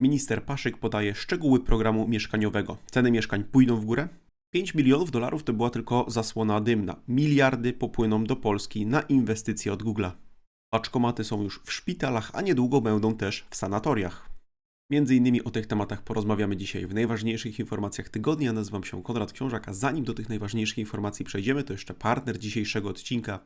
Minister Paszyk podaje szczegóły programu mieszkaniowego. Ceny mieszkań pójdą w górę? 5 milionów dolarów to była tylko zasłona dymna. Miliardy popłyną do Polski na inwestycje od Google'a. Paczkomaty są już w szpitalach, a niedługo będą też w sanatoriach. Między innymi o tych tematach porozmawiamy dzisiaj w najważniejszych informacjach tygodnia. Nazywam się Konrad Książak, a zanim do tych najważniejszych informacji przejdziemy, to jeszcze partner dzisiejszego odcinka.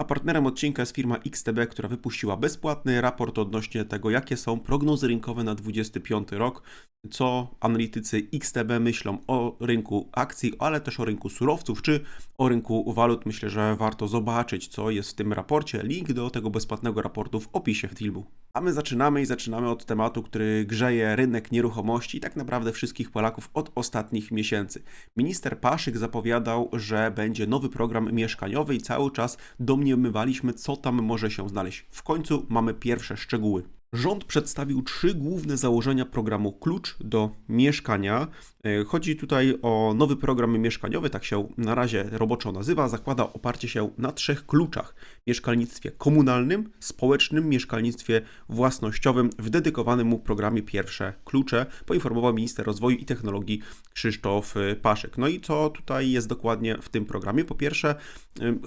A partnerem odcinka jest firma XTB, która wypuściła bezpłatny raport odnośnie tego, jakie są prognozy rynkowe na 2025 rok, co analitycy XTB myślą o rynku akcji, ale też o rynku surowców czy o rynku walut. Myślę, że warto zobaczyć, co jest w tym raporcie. Link do tego bezpłatnego raportu w opisie w filmu. A my zaczynamy i zaczynamy od tematu, który grzeje rynek nieruchomości i tak naprawdę wszystkich Polaków od ostatnich miesięcy. Minister Paszyk zapowiadał, że będzie nowy program mieszkaniowy i cały czas domniemywaliśmy, co tam może się znaleźć. W końcu mamy pierwsze szczegóły. Rząd przedstawił trzy główne założenia programu Klucz do Mieszkania. E, chodzi tutaj o nowy program mieszkaniowy, tak się na razie roboczo nazywa. Zakłada oparcie się na trzech kluczach: mieszkalnictwie komunalnym, społecznym, mieszkalnictwie własnościowym. W dedykowanym mu programie pierwsze klucze poinformował minister rozwoju i technologii Krzysztof e, Paszek. No i co tutaj jest dokładnie w tym programie? Po pierwsze, e,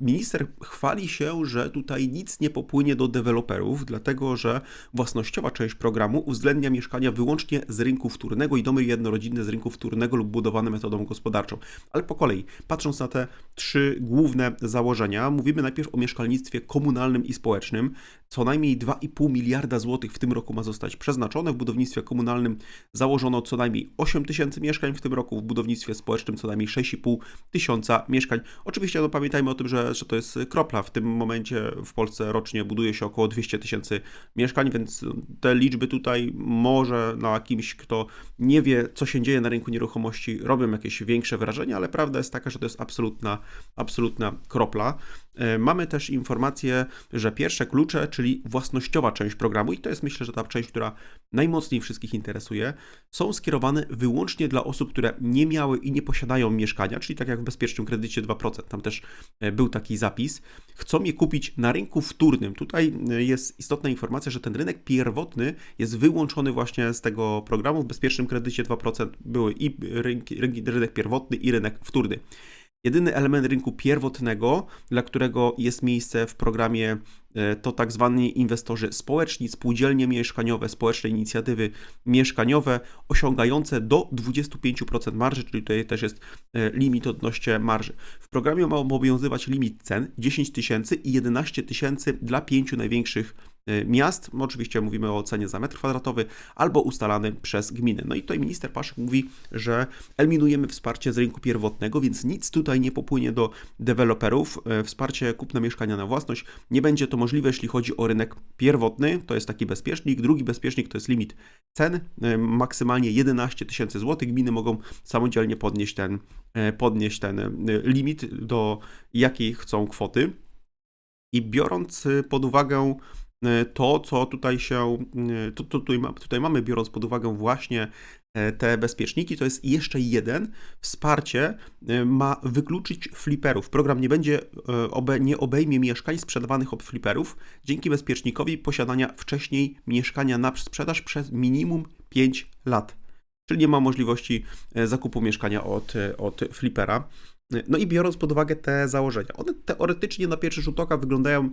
minister chwali się, że tutaj nic nie popłynie do deweloperów, dlatego że własnościowa część programu uwzględnia mieszkania wyłącznie z rynku wtórnego i domy jednorodzinne z rynku wtórnego lub budowane metodą gospodarczą. Ale po kolei, patrząc na te trzy główne założenia, mówimy najpierw o mieszkalnictwie komunalnym i społecznym. Co najmniej 2,5 miliarda złotych w tym roku ma zostać przeznaczone. W budownictwie komunalnym założono co najmniej 8 tysięcy mieszkań w tym roku, w budownictwie społecznym co najmniej 6,5 tysiąca mieszkań. Oczywiście no, pamiętajmy o tym, że, że to jest kropla. W tym momencie w Polsce rocznie buduje się około 200 tysięcy mieszkań, więc te liczby tutaj może na kimś, kto nie wie, co się dzieje na rynku nieruchomości, robią jakieś większe wrażenie, ale prawda jest taka, że to jest absolutna, absolutna kropla. E, mamy też informację, że pierwsze klucze, czyli własnościowa część programu, i to jest myślę, że ta część, która najmocniej wszystkich interesuje, są skierowane wyłącznie dla osób, które nie miały i nie posiadają mieszkania, czyli tak jak w bezpiecznym kredycie 2%, tam też e, był taki zapis, chcą je kupić na rynku wtórnym. Tutaj e, jest istotna informacja, że ten rynek pierwotny jest wyłączony właśnie z tego programu. W bezpiecznym kredycie 2% były i rynek pierwotny, i rynek wtórny. Jedyny element rynku pierwotnego, dla którego jest miejsce w programie, e, to tak zwani inwestorzy społeczni, spółdzielnie mieszkaniowe, społeczne inicjatywy mieszkaniowe osiągające do 25% marży, czyli tutaj też jest e, limit odnośnie marży. W programie ma obowiązywać limit cen 10 tysięcy i 11 tysięcy dla pięciu największych miast. Oczywiście mówimy o cenie za metr kwadratowy albo ustalany przez gminy. No i tutaj minister Paszyk mówi, że eliminujemy wsparcie z rynku pierwotnego, więc nic tutaj nie popłynie do deweloperów. Y, wsparcie kupna mieszkania na własność nie będzie to możliwe, jeśli chodzi o rynek pierwotny. To jest taki bezpiecznik. Drugi bezpiecznik to jest limit cen, y, maksymalnie 11 tysięcy złotych. Gminy mogą samodzielnie podnieść ten, podnieść ten limit, do jakiej chcą kwoty. I biorąc pod uwagę to, co tutaj się, e, to, to tutaj, tutaj mamy, biorąc pod uwagę właśnie e, te bezpieczniki, to jest jeszcze jeden. Wsparcie ma wykluczyć fliperów. Program nie będzie, nie obejmie mieszkań sprzedawanych od fliperów dzięki bezpiecznikowi posiadania wcześniej mieszkania na sprzedaż przez minimum 5 lat. Czyli nie ma możliwości zakupu mieszkania od, od flipera. No i biorąc pod uwagę te założenia, one teoretycznie na pierwszy rzut oka wyglądają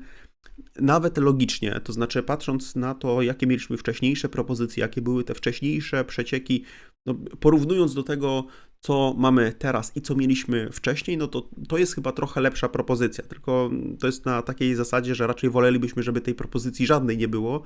nawet logicznie, to znaczy patrząc na to, jakie mieliśmy wcześniejsze propozycje, jakie były te wcześniejsze przecieki, no, porównując do tego, co mamy teraz i co mieliśmy wcześniej, no to to jest chyba trochę lepsza propozycja. Tylko to jest na takiej zasadzie, że raczej wolelibyśmy, żeby tej propozycji żadnej nie było,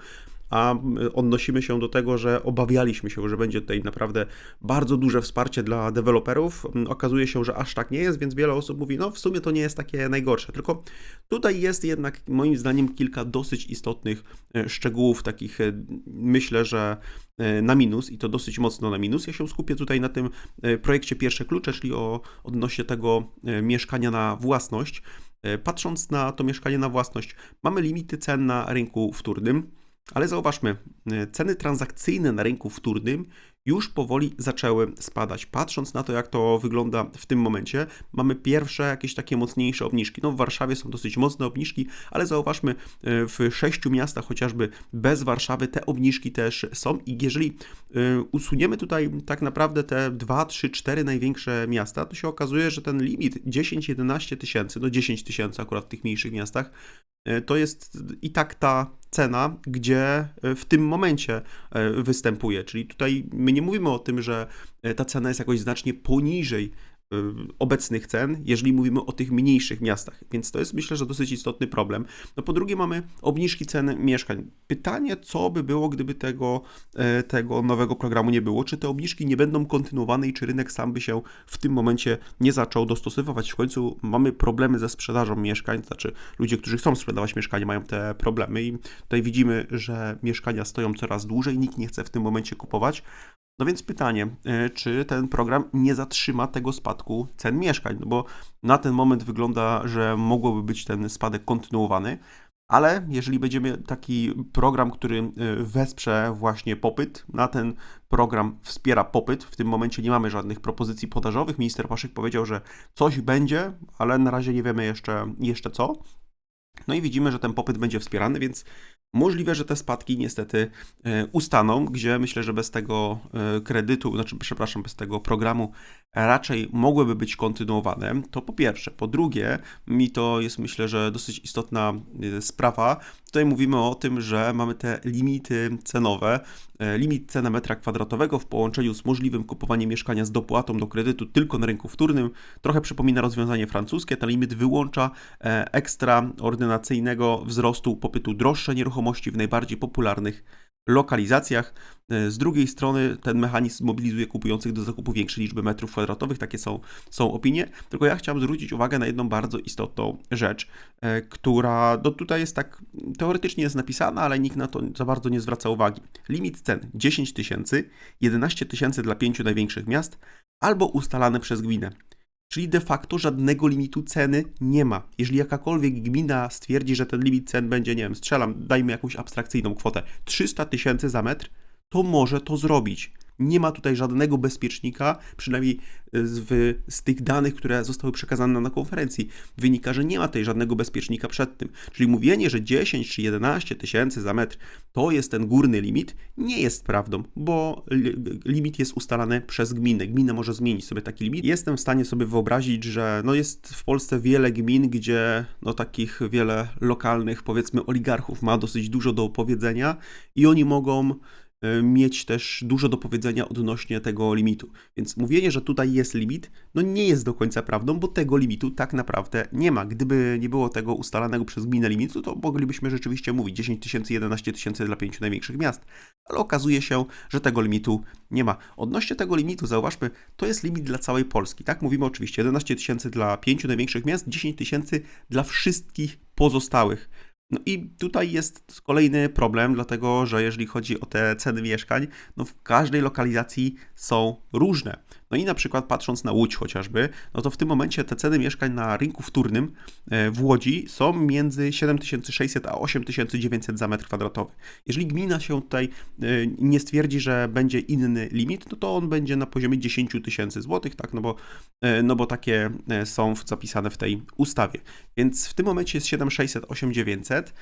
a odnosimy się do tego, że obawialiśmy się, że będzie tutaj naprawdę bardzo duże wsparcie dla deweloperów. Okazuje się, że aż tak nie jest, więc wiele osób mówi, no w sumie to nie jest takie najgorsze. Tylko tutaj jest jednak moim zdaniem kilka dosyć istotnych e, szczegółów, takich e, myślę, że e, na minus i to dosyć mocno na minus. Ja się skupię tutaj na tym projekcie pierwsze klucze, czyli o odnośnie tego mieszkania na własność. Patrząc na to mieszkanie na własność, mamy limity cen na rynku wtórnym. Ale zauważmy, ceny transakcyjne na rynku wtórnym już powoli zaczęły spadać. Patrząc na to, jak to wygląda w tym momencie, mamy pierwsze jakieś takie mocniejsze obniżki. No w Warszawie są dosyć mocne obniżki, ale zauważmy, e, w sześciu miastach chociażby bez Warszawy te obniżki też są i jeżeli e, usuniemy tutaj tak naprawdę te 2, 3, 4 największe miasta, to się okazuje, że ten limit 10-11 tysięcy, no 10 tysięcy akurat w tych mniejszych miastach, to jest i tak ta cena, gdzie w tym momencie występuje. Czyli tutaj my nie mówimy o tym, że ta cena jest jakoś znacznie poniżej obecnych cen, jeżeli mówimy o tych mniejszych miastach. Więc to jest myślę, że dosyć istotny problem. No po drugie mamy obniżki cen mieszkań. Pytanie, co by było, gdyby tego, e, tego nowego programu nie było? Czy te obniżki nie będą kontynuowane i czy rynek sam by się w tym momencie nie zaczął dostosowywać? W końcu mamy problemy ze sprzedażą mieszkań, to znaczy ludzie, którzy chcą sprzedawać mieszkania mają te problemy i tutaj widzimy, że mieszkania stoją coraz dłużej, nikt nie chce w tym momencie kupować, no więc pytanie, e, czy ten program nie zatrzyma tego spadku cen mieszkań? No bo na ten moment wygląda, że mogłoby być ten spadek kontynuowany, ale jeżeli będziemy taki program, który e, wesprze właśnie popyt, na ten program wspiera popyt, w tym momencie nie mamy żadnych propozycji podażowych. Minister Paszyk powiedział, że coś będzie, ale na razie nie wiemy jeszcze, jeszcze co. No i widzimy, że ten popyt będzie wspierany, więc Możliwe, że te spadki niestety e, ustaną, gdzie myślę, że bez tego e, kredytu, znaczy, przepraszam, bez tego programu raczej mogłyby być kontynuowane. To po pierwsze. Po drugie, mi to jest myślę, że dosyć istotna e, sprawa. Tutaj mówimy o tym, że mamy te limity cenowe. Limit ceny metra kwadratowego w połączeniu z możliwym kupowaniem mieszkania z dopłatą do kredytu tylko na rynku wtórnym trochę przypomina rozwiązanie francuskie. Ten limit wyłącza ekstraordynacyjnego wzrostu popytu droższe nieruchomości nieruchomości w najbardziej popularnych lokalizacjach. E, z drugiej strony ten mechanizm mobilizuje kupujących do zakupu większej liczby metrów kwadratowych, takie są, są opinie. Tylko ja chciałem zwrócić uwagę na jedną bardzo istotną rzecz, e, która no tutaj jest tak teoretycznie jest napisana, ale nikt na to za bardzo nie zwraca uwagi. Limit cen 10 tysięcy, 11 tysięcy dla pięciu największych miast albo ustalane przez gminę. Czyli de facto żadnego limitu ceny nie ma. Jeżeli jakakolwiek gmina stwierdzi, że ten limit cen będzie, nie wiem, strzelam, dajmy jakąś abstrakcyjną kwotę, 300 tysięcy za metr, to może to zrobić. Nie ma tutaj żadnego bezpiecznika, przynajmniej z, z, tych danych, które zostały przekazane na konferencji, wynika, że nie ma tutaj żadnego bezpiecznika przed tym. Czyli mówienie, że 10 czy 11 tysięcy za metr to jest ten górny limit, nie jest prawdą, bo limit jest ustalany przez gminę. Gmina może zmienić sobie taki limit. Jestem w stanie sobie wyobrazić, że no jest w Polsce wiele gmin, gdzie no takich wiele lokalnych, powiedzmy, oligarchów ma dosyć dużo do powiedzenia i oni mogą E, mieć też dużo do powiedzenia odnośnie tego limitu. Więc mówienie, że tutaj jest limit, no nie jest do końca prawdą, bo tego limitu tak naprawdę nie ma. Gdyby nie było tego ustalanego przez gminę limitu, to moglibyśmy rzeczywiście mówić 10 tysięcy, 11 tysięcy dla pięciu największych miast. Ale okazuje się, że tego limitu nie ma. Odnośnie tego limitu, zauważmy, to jest limit dla całej Polski. Tak, mówimy oczywiście 11 tysięcy dla pięciu największych miast, 10 tysięcy dla wszystkich pozostałych. No i tutaj jest kolejny problem, dlatego że jeżeli chodzi o te ceny mieszkań, no w każdej lokalizacji są różne. No i na przykład patrząc na Łódź chociażby, no to w tym momencie te ceny mieszkań na rynku wtórnym e, w Łodzi są między 7600 a 8900 za metr kwadratowy. Jeżeli gmina się tutaj e, nie stwierdzi, że będzie inny limit, no to on będzie na poziomie 10 tysięcy złotych, tak, no bo, e, no bo takie są zapisane w tej ustawie. Więc w tym momencie jest 7600, 8900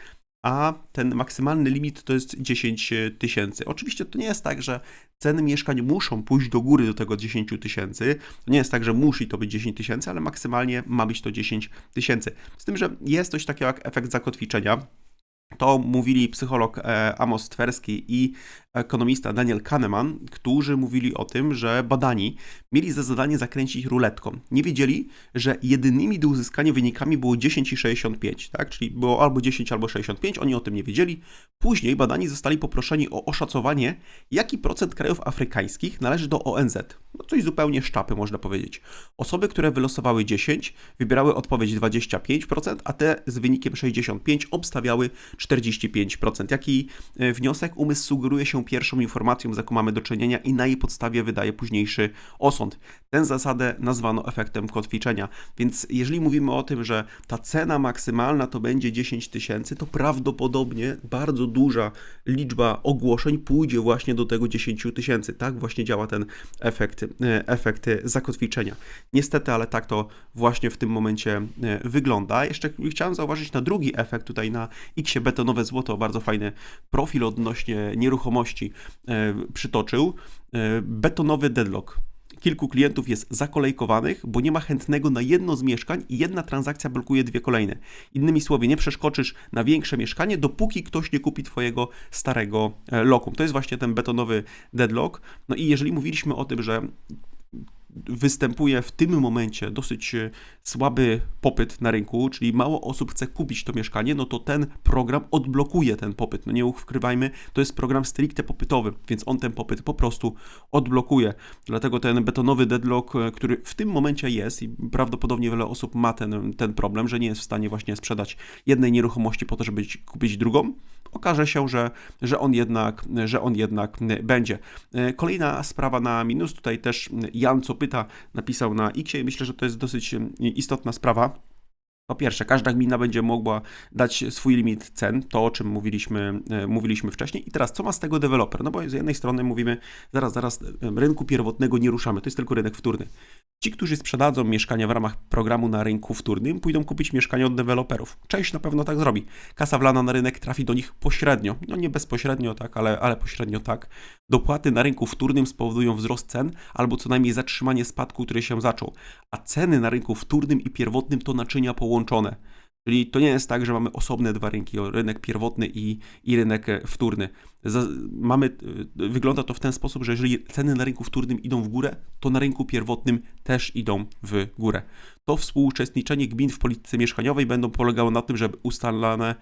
a ten maksymalny limit to jest 10 tysięcy. Oczywiście to nie jest tak, że ceny mieszkań muszą pójść do góry do tego 10 tysięcy. To nie jest tak, że musi to być 10 tysięcy, ale maksymalnie ma być to 10 tysięcy. Z tym, że jest coś takiego jak efekt zakotwiczenia. To mówili psycholog e, Amos Twerski i ekonomista Daniel Kahneman, którzy mówili o tym, że badani mieli za zadanie zakręcić ruletką. Nie wiedzieli, że jedynymi do uzyskania wynikami było 10 i 65, tak? czyli było albo 10, albo 65, oni o tym nie wiedzieli. Później badani zostali poproszeni o oszacowanie, jaki procent krajów afrykańskich należy do ONZ. No coś zupełnie szczapy, można powiedzieć. Osoby, które wylosowały 10, wybierały odpowiedź 25%, a te z wynikiem 65 obstawiały 45%. Jaki e, wniosek? Umysł sugeruje się pierwszą informacją, z jaką mamy do czynienia i na jej podstawie wydaje późniejszy osąd. Tę zasadę nazwano efektem kotwiczenia. Więc jeżeli mówimy o tym, że ta cena maksymalna to będzie 10 tysięcy, to prawdopodobnie bardzo duża liczba ogłoszeń pójdzie właśnie do tego 10 tysięcy. Tak właśnie działa ten efekt, e, efekt zakotwiczenia. Niestety, ale tak to właśnie w tym momencie e, wygląda. Jeszcze chciałem zauważyć na drugi efekt tutaj na X betonowe złoto, bardzo fajny profil odnośnie nieruchomości e, przytoczył. Betonowy deadlock kilku klientów jest zakolejkowanych, bo nie ma chętnego na jedno z mieszkań i jedna transakcja blokuje dwie kolejne. Innymi słowy, nie przeskoczysz na większe mieszkanie, dopóki ktoś nie kupi Twojego starego e, lokum. To jest właśnie ten betonowy deadlock. No i jeżeli mówiliśmy o tym, że występuje w tym momencie dosyć e, słaby popyt na rynku, czyli mało osób chce kupić to mieszkanie, no to ten program odblokuje ten popyt. No nie ukrywajmy, to jest program stricte popytowy, więc on ten popyt po prostu odblokuje. Dlatego ten betonowy deadlock, e, który w tym momencie jest i prawdopodobnie wiele osób ma ten, ten problem, że nie jest w stanie właśnie sprzedać jednej nieruchomości po to, żeby kupić drugą, okaże się, że, że, on jednak, że on jednak będzie. E, kolejna sprawa na minus, tutaj też Jan co pyta, napisał na X i myślę, że to jest dosyć istotna sprawa. Po pierwsze, każda gmina będzie mogła dać swój limit cen, to o czym mówiliśmy, e, mówiliśmy wcześniej. I teraz, co ma z tego deweloper? No bo z jednej strony mówimy, zaraz, zaraz, rynku pierwotnego nie ruszamy, to jest tylko rynek wtórny. Ci, którzy sprzedadzą mieszkania w ramach programu na rynku wtórnym, pójdą kupić mieszkania od deweloperów. Część na pewno tak zrobi. Kasa wlana na rynek trafi do nich pośrednio. No nie bezpośrednio tak, ale, ale pośrednio tak. Dopłaty na rynku wtórnym spowodują wzrost cen albo co najmniej zatrzymanie spadku, który się zaczął. A ceny na rynku wtórnym i pierwotnym to naczynia połączone. Czyli to nie jest tak, że mamy osobne dwa rynki, rynek pierwotny i, i rynek e, wtórny. Mamy, e, wygląda to w ten sposób, że jeżeli ceny na rynku wtórnym idą w górę, to na rynku pierwotnym też idą w górę. To współuczestniczenie gmin w polityce mieszkaniowej będą polegało na tym, że ustalane,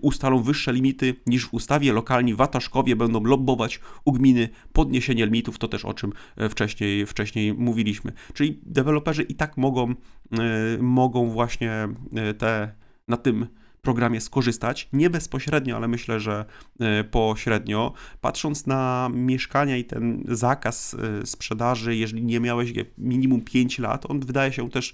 ustalą wyższe limity niż w ustawie. Lokalni wataszkowie będą lobbować u gminy podniesienie limitów, to też o czym e, wcześniej, wcześniej mówiliśmy. Czyli deweloperzy i tak mogą, mogą właśnie te na tym programie skorzystać. Nie bezpośrednio, ale myślę, że e, pośrednio. Patrząc na mieszkania i ten zakaz e, sprzedaży, jeżeli nie miałeś minimum 5 lat, on wydaje się też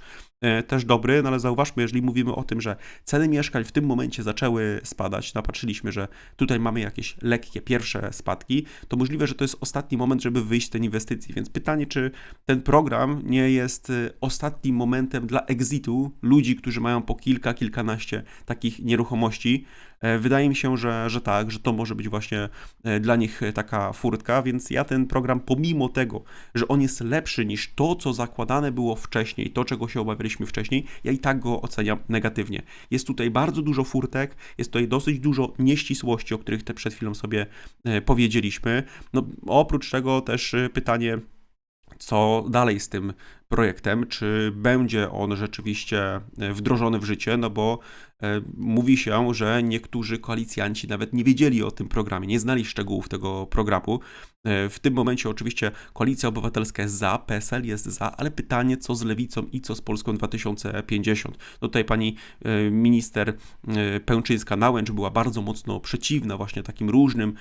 też dobry, no ale zauważmy, jeżeli mówimy o tym, że ceny mieszkań w tym momencie zaczęły spadać, napatrzyliśmy, że tutaj mamy jakieś lekkie pierwsze spadki, to możliwe, że to jest ostatni moment, żeby wyjść z tej inwestycji. Więc pytanie, czy ten program nie jest e, ostatnim momentem dla exitu ludzi, którzy mają po kilka, kilkanaście takich nieruchomości, E, wydaje mi się, że, że tak, że to może być właśnie e, dla nich taka furtka, więc ja ten program, pomimo tego, że on jest lepszy niż to, co zakładane było wcześniej, to, czego się obawialiśmy wcześniej, ja i tak go oceniam negatywnie. Jest tutaj bardzo dużo furtek, jest tutaj dosyć dużo nieścisłości, o których te przed chwilą sobie e, powiedzieliśmy. No, oprócz tego też pytanie, co dalej z tym projektem, czy będzie on rzeczywiście wdrożony w życie, no bo E, mówi się, że niektórzy koalicjanci nawet nie wiedzieli o tym programie, nie znali szczegółów tego programu. E, w tym momencie oczywiście Koalicja Obywatelska jest za, PSL jest za, ale pytanie co z Lewicą i co z Polską 2050. No tutaj pani e, minister Pęczyńska-Nałęcz była bardzo mocno przeciwna właśnie takim różnym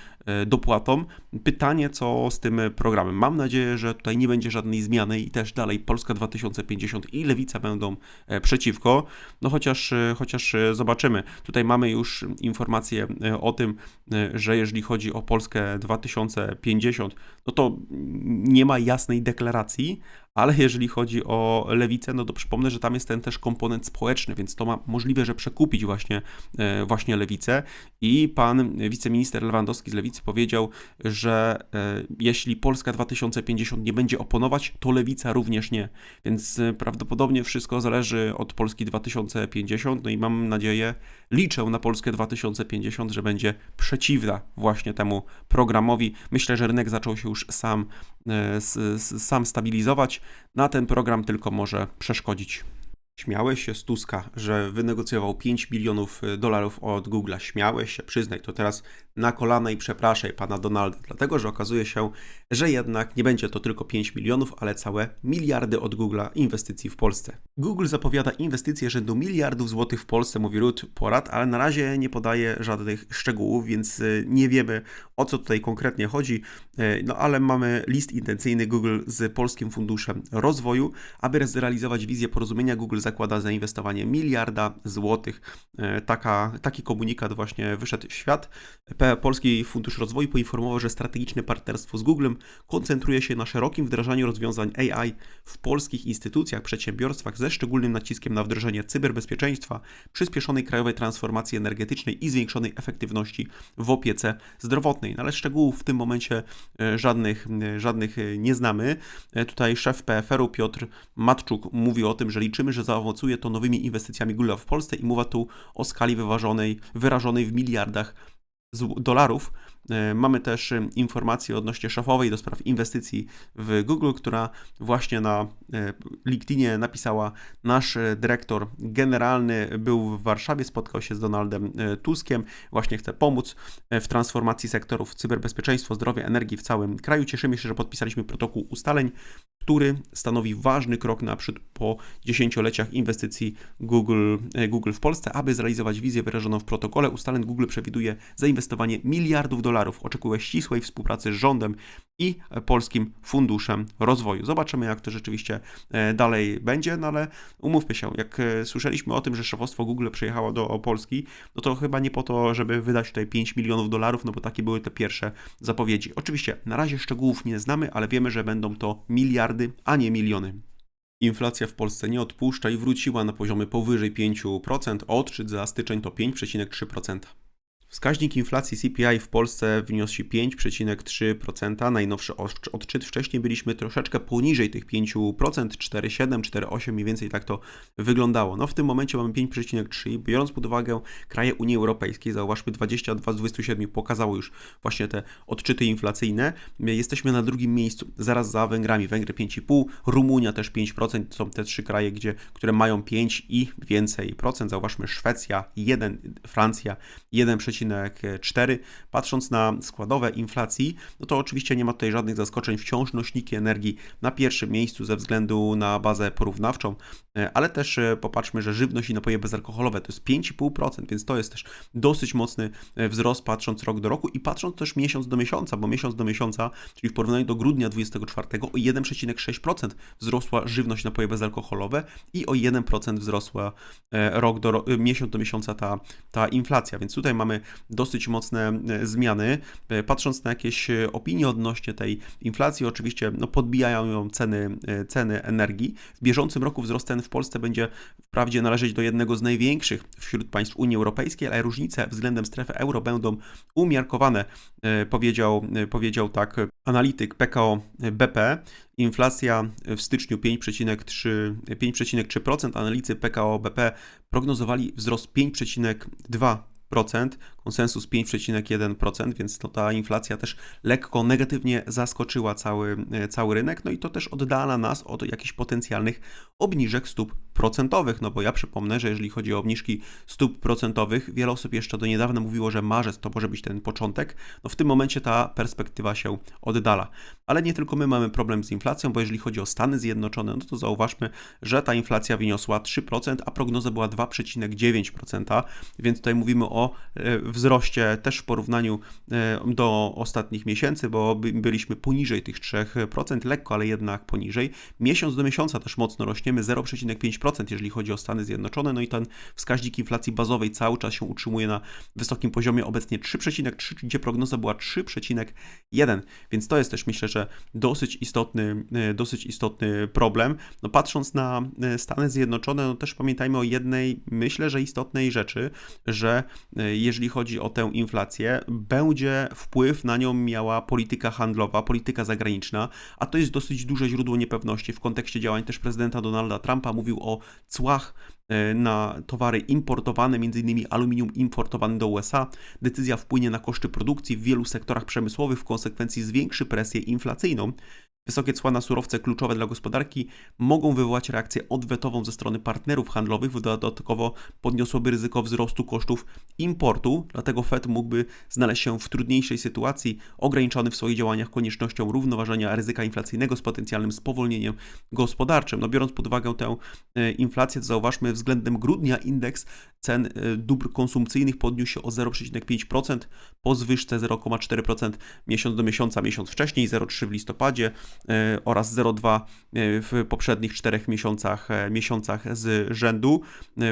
dopłatom. Pytanie co z tym programem. Mam nadzieję, że tutaj nie będzie żadnej zmiany i też dalej Polska 2050 i Lewica będą przeciwko, no chociaż, chociaż zobaczymy. Tutaj mamy już informację e, o tym, e, że jeżeli chodzi o Polskę 2050, no to nie ma jasnej deklaracji, ale jeżeli chodzi o lewicę, no to przypomnę, że tam jest ten też komponent społeczny, więc to ma możliwe, że przekupić właśnie, e, właśnie lewicę. I pan wiceminister Lewandowski z lewicy powiedział, że e, jeśli Polska 2050 nie będzie oponować, to lewica również nie. Więc e, prawdopodobnie wszystko zależy od Polski 2050, no i mam nadzieję, liczę na Polskę 2050, że będzie przeciwna właśnie temu programowi. Myślę, że rynek zaczął się już sam, sam stabilizować. Na ten program tylko może przeszkodzić. Śmiałeś się z Tuska, że wynegocjował 5 bilionów dolarów od Google'a. Śmiałeś się, przyznaj to teraz na kolana i przepraszaj pana Donalda, dlatego że okazuje się, że jednak nie będzie to tylko 5 milionów, ale całe miliardy od Google'a inwestycji w Polsce. Google zapowiada inwestycje rzędu miliardów złotych w Polsce, mówi Ruth Porad, ale na razie nie podaje żadnych szczegółów, więc y, nie wiemy o co tutaj konkretnie chodzi, y, no ale mamy list intencyjny Google z Polskim Funduszem Rozwoju, aby zrealizować wizję porozumienia Google zakłada zainwestowanie miliarda złotych. Y, taka, taki komunikat właśnie wyszedł w świat. Polski Fundusz Rozwoju poinformował, że strategiczne partnerstwo z Googlem koncentruje się na szerokim wdrażaniu rozwiązań AI w polskich instytucjach, przedsiębiorstwach ze szczególnym naciskiem na wdrożenie cyberbezpieczeństwa, przyspieszonej krajowej transformacji energetycznej i zwiększonej efektywności w opiece zdrowotnej. No ale szczegółów w tym momencie e, żadnych, e, żadnych e, nie znamy. Tutaj szef PFR-u Piotr Matczuk mówi o tym, że liczymy, że zaowocuje to nowymi inwestycjami Google w Polsce i mowa tu o skali wyważonej, wyrażonej w miliardach dolarów. E, mamy też e, informację odnośnie szefowej do spraw inwestycji w Google, która właśnie na e, LinkedInie napisała: Nasz dyrektor generalny był w Warszawie, spotkał się z Donaldem Tuskiem, właśnie chce pomóc w transformacji sektorów cyberbezpieczeństwo, zdrowie, energii w całym kraju. Cieszymy się, że podpisaliśmy protokół ustaleń, który stanowi ważny krok naprzód po dziesięcioleciach inwestycji Google, Google w Polsce, aby zrealizować wizję wyrażoną w protokole ustaleń. Google przewiduje zainwestowanie miliardów dolarów dolarów. Oczekuję ścisłej współpracy z rządem i Polskim Funduszem Rozwoju. Zobaczymy, jak to rzeczywiście e, dalej będzie, no ale umówmy się, jak e, słyszeliśmy o tym, że szefostwo Google przyjechało do Polski, no to chyba nie po to, żeby wydać tutaj 5 milionów dolarów, no bo takie były te pierwsze zapowiedzi. Oczywiście na razie szczegółów nie znamy, ale wiemy, że będą to miliardy, a nie miliony. Inflacja w Polsce nie odpuszcza i wróciła na poziomy powyżej 5%, odczyt za styczeń to 5,3%. Wskaźnik inflacji CPI w Polsce wyniósł 5,3%. Najnowszy odczyt. Wcześniej byliśmy troszeczkę poniżej tych 5%, 4,7, 4,8 mniej więcej tak to wyglądało. No w tym momencie mamy 5,3 i biorąc pod uwagę kraje Unii Europejskiej, zauważmy 22 z 27 pokazało już właśnie te odczyty inflacyjne. Jesteśmy na drugim miejscu, zaraz za Węgrami. Węgry 5,5, Rumunia też 5%. Są te trzy kraje, gdzie, które mają 5 i więcej procent. Zauważmy Szwecja 1, Francja 1,5 4. Patrząc na składowe inflacji, no to oczywiście nie ma tutaj żadnych zaskoczeń. Wciąż nośniki energii na pierwszym miejscu ze względu na bazę porównawczą, e, ale też e, popatrzmy, że żywność i napoje bezalkoholowe to jest 5,5%, więc to jest też dosyć mocny e, wzrost patrząc rok do roku i patrząc też miesiąc do miesiąca, bo miesiąc do miesiąca, czyli w porównaniu do grudnia 24 o 1,6% wzrosła żywność napoje bezalkoholowe i o 1% wzrosła rok do, miesiąc do miesiąca ta, ta inflacja, więc tutaj mamy dosyć mocne e, zmiany. E, patrząc na jakieś e, opinie odnośnie tej inflacji, oczywiście no, podbijają ją ceny, ceny energii. W bieżącym roku wzrost cen w Polsce będzie wprawdzie należeć do jednego z największych wśród państw Unii Europejskiej, ale różnice względem strefy euro będą umiarkowane, powiedział, powiedział tak analityk PKO BP. Inflacja w styczniu 5,3%, 5,3%. Analitycy PKO BP prognozowali wzrost 5,2% konsensus 5,1%, więc no ta inflacja też lekko negatywnie zaskoczyła cały, e, cały rynek, no i to też oddala nas od jakichś potencjalnych obniżek stóp procentowych, no bo ja przypomnę, że jeżeli chodzi o obniżki stóp procentowych, wiele osób jeszcze do niedawna mówiło, że marzec to może być ten początek, no w tym momencie ta perspektywa się oddala. Ale nie tylko my mamy problem z inflacją, bo jeżeli chodzi o Stany Zjednoczone, no to zauważmy, że ta inflacja wyniosła 3%, a prognoza była 2,9%, więc tutaj mówimy o e, wzroście też w porównaniu e, do ostatnich miesięcy, bo byliśmy poniżej tych 3%, lekko, ale jednak poniżej. Miesiąc do miesiąca też mocno rośniemy 0,5%, jeżeli chodzi o Stany Zjednoczone, no i ten wskaźnik inflacji bazowej cały czas się utrzymuje na wysokim poziomie, obecnie 3,3, gdzie prognoza była 3,1, więc to jest też myślę, że dosyć istotny, e, dosyć istotny problem. No patrząc na e, Stany Zjednoczone, no też pamiętajmy o jednej, myślę, że istotnej rzeczy, że jeżeli chodzi chodzi o tę inflację, będzie wpływ na nią miała polityka handlowa, polityka zagraniczna, a to jest dosyć duże źródło niepewności w kontekście działań też prezydenta Donalda Trumpa. Mówił o cłach e, na towary importowane, m.in. aluminium importowane do USA. Decyzja wpłynie na koszty produkcji w wielu sektorach przemysłowych, w konsekwencji zwiększy presję inflacyjną. Wysokie cła na surowce kluczowe dla gospodarki mogą wywołać reakcję odwetową ze strony partnerów handlowych, dodatkowo podniosłoby ryzyko wzrostu kosztów importu, dlatego Fed mógłby znaleźć się w trudniejszej sytuacji, ograniczony w swoich działaniach koniecznością równoważenia ryzyka inflacyjnego z potencjalnym spowolnieniem gospodarczym. No biorąc pod uwagę tę e, inflację, to zauważmy względem grudnia indeks cen e, dóbr konsumpcyjnych podniósł się o 0,5% po zwyżce 0,4% miesiąc do miesiąca, miesiąc wcześniej, 0,3 w listopadzie oraz 0,2 w poprzednich czterech miesiącach, miesiącach z rzędu,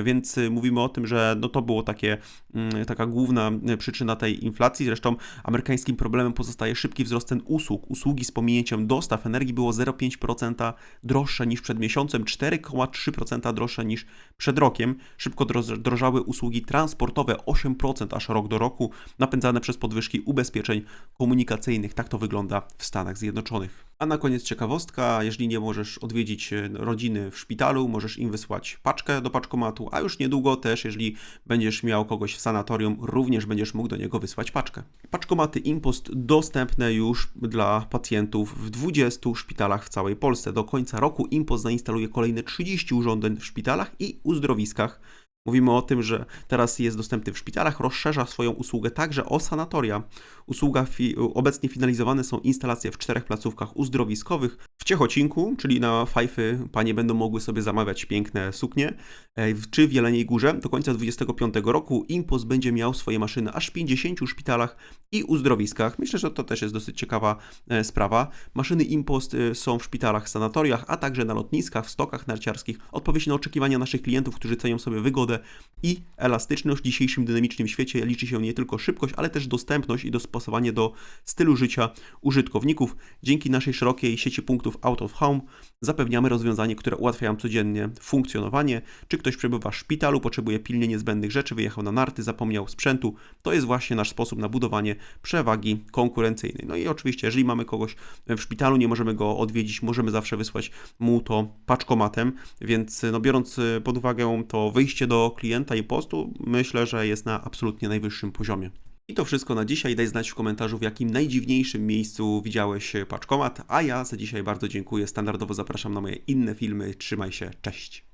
więc mówimy o tym, że no to było takie, mm, taka główna przyczyna tej inflacji. Zresztą amerykańskim problemem pozostaje szybki wzrost cen usług. Usługi z pominięciem dostaw energii było 0,5% droższe niż przed miesiącem, 4,3% droższe niż przed rokiem. Szybko drożały usługi transportowe 8% aż rok do roku, napędzane przez podwyżki ubezpieczeń komunikacyjnych. Tak to wygląda w Stanach Zjednoczonych. A na koniec ciekawostka, jeżeli nie możesz odwiedzić e, rodziny w szpitalu, możesz im wysłać paczkę do paczkomatu, a już niedługo też, jeżeli będziesz miał kogoś w sanatorium, również będziesz mógł do niego wysłać paczkę. Paczkomaty Impost dostępne już dla pacjentów w 20 szpitalach w całej Polsce. Do końca roku Impost zainstaluje kolejne 30 urządzeń w szpitalach i uzdrowiskach. Mówimy o tym, że teraz jest dostępny w szpitalach, rozszerza swoją usługę także o sanatoria. Usługa fi obecnie finalizowane są instalacje w czterech placówkach uzdrowiskowych. W Ciechocinku, czyli na Fajfy, panie będą mogły sobie zamawiać piękne suknie, e, czy w Jeleniej Górze do końca 2025 roku Impos będzie miał swoje maszyny aż w 50 szpitalach i uzdrowiskach. Myślę, że to też jest dosyć ciekawa e, sprawa. Maszyny Impost e, są w szpitalach, sanatoriach, a także na lotniskach, w stokach narciarskich. Odpowiedź na oczekiwania naszych klientów, którzy cenią sobie wygodę i elastyczność. W dzisiejszym dynamicznym świecie liczy się nie tylko szybkość, ale też dostępność i dostosowanie do stylu życia użytkowników. Dzięki naszej szerokiej sieci punktów Out of Home zapewniamy rozwiązanie, które ułatwiają codziennie funkcjonowanie. Czy ktoś przebywa w szpitalu, potrzebuje pilnie niezbędnych rzeczy, wyjechał na narty, zapomniał sprzętu, to jest właśnie nasz sposób na budowanie przewagi konkurencyjnej. No i oczywiście, jeżeli mamy kogoś w szpitalu, nie możemy go odwiedzić, możemy zawsze wysłać mu to paczkomatem, więc no biorąc pod uwagę to wyjście klienta i postu, myślę, że jest na absolutnie najwyższym poziomie. I to wszystko na dzisiaj. Daj znać w komentarzu, w jakim najdziwniejszym miejscu widziałeś paczkomat. A ja za dzisiaj bardzo dziękuję. Standardowo zapraszam na moje inne filmy. Trzymaj się. Cześć.